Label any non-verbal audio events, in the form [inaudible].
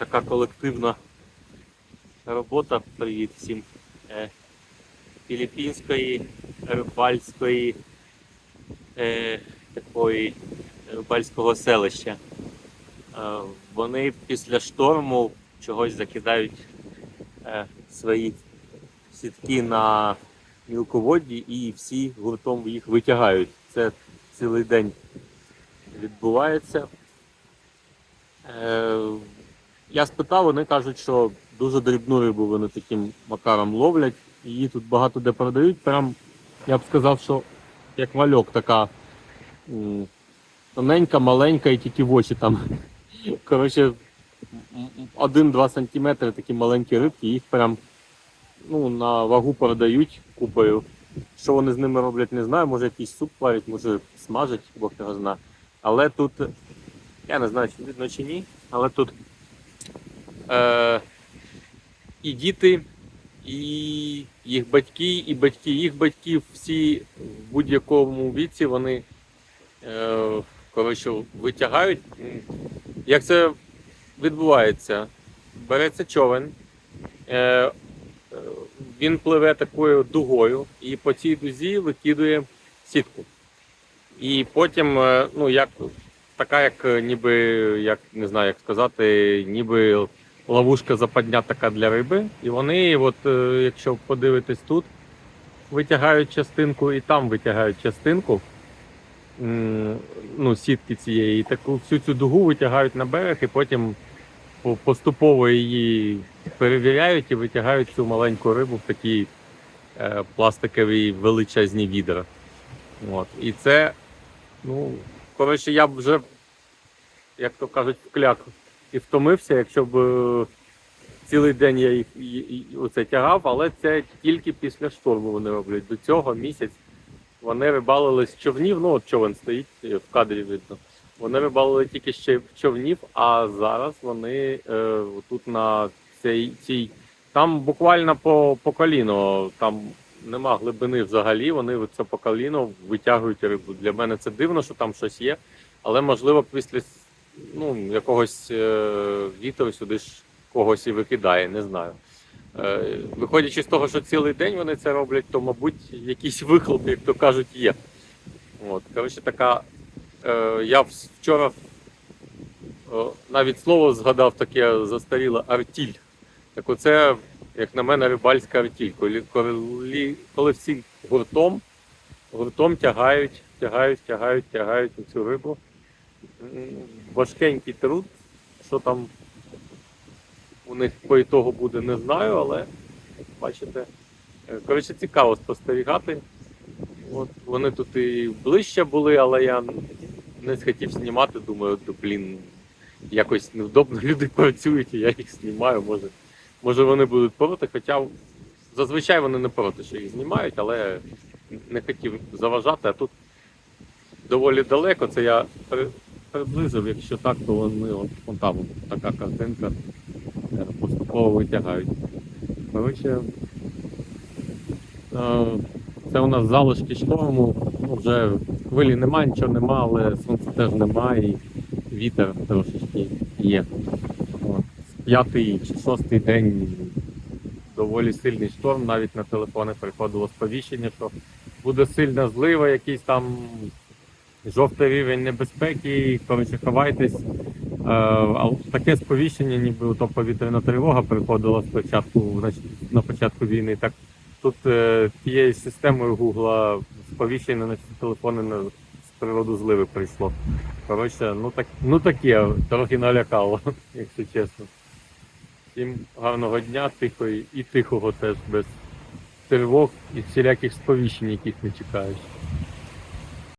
така колективна робота. Привіт всім е, філіппінської, рибальської, е, такої рибальського селища. Е, вони після шторму чогось закидають е, свої сітки на мілководді і всі гуртом їх витягають. Це цілий день відбувається. Е, я спитав, вони кажуть, що дуже дрібну рибу вони таким макаром ловлять. Її тут багато де продають. Прям я б сказав, що як вальок така тоненька, маленька і тільки в очі там. [laughs] Коротше, м- м- 1-2 сантиметри такі маленькі рибки, їх прям ну, на вагу продають купою. Що вони з ними роблять, не знаю. Може якийсь суп варять, може смажать, Бог його знає. Але тут, я не знаю, чи видно чи ні, але тут е, і діти, і їх батьки, і батьки їх батьків, всі в будь-якому віці вони е, витягають. Як це відбувається? Береться човен, е, е, він пливе такою дугою і по цій дузі викидує сітку. І потім, ну, як така, як ніби, як не знаю, як сказати, ніби ловушка западня така для риби. І вони, от, е, якщо подивитись тут, витягають частинку і там витягають частинку ну, сітки цієї. І таку всю цю дугу витягають на берег і потім поступово її перевіряють і витягають цю маленьку рибу в такі е, пластикові величезні відра. От. І це, ну, коротше, я вже, як то кажуть, вкляк і втомився, якщо б е, цілий день я їх оце тягав, але це тільки після шторму вони роблять. До цього місяць вони рибалили з човнів, ну от човен стоїть е, в кадрі видно. Вони рибалили тільки ще в човнів, а зараз вони е, тут на цій, цій там буквально по, по коліно, там нема глибини взагалі. Вони це по коліно витягують рибу. Для мене це дивно, що там щось є, але можливо після ну, якогось е, вітру сюди ж когось і викидає, не знаю. Е, виходячи з того, що цілий день вони це роблять, то, мабуть, якийсь вихлоп, як то кажуть, є. От, коротше, така. Е, я вчора навіть слово згадав таке застаріле артіль. Так оце, як на мене, рибальська артіль. Коли, коли, коли всі гуртом, гуртом тягають, тягають, тягають, тягають цю рибу. Важкенький труд, що там у них по ітогу буде, не знаю, але бачите. Е, Коротше, цікаво спостерігати. От, вони тут і ближче були, але я не схотів знімати. Думаю, «Та, блін, якось невдобно [laughs] люди працюють, і я їх знімаю. Може, може вони будуть проти. Хоча зазвичай вони не проти, що їх знімають, але не хотів заважати, а тут доволі далеко. Це я приблизив, якщо так, то вони от, вон там от така картинка е, поступово витягають. Коротше, е, це у нас залишки шторму. Ну, вже хвилі нема, нічого нема, але сонця теж нема і вітер трошечки є. От. П'ятий чи шостий день доволі сильний шторм. Навіть на телефони приходило сповіщення, що буде сильна злива, якийсь там жовтий рівень небезпеки, коротше, ховайтесь. Е, а таке сповіщення, ніби то повітряна тривога приходила спочатку на початку війни. Так тут е, тією системою Гугла сповіщення на телефони на, з приводу зливи прийшло. Коротше, ну так ну таке, трохи налякало, [laughs] якщо чесно. Всім гарного дня, тихої і тихого теж без тривог і всіляких сповіщень, яких не чекаєш.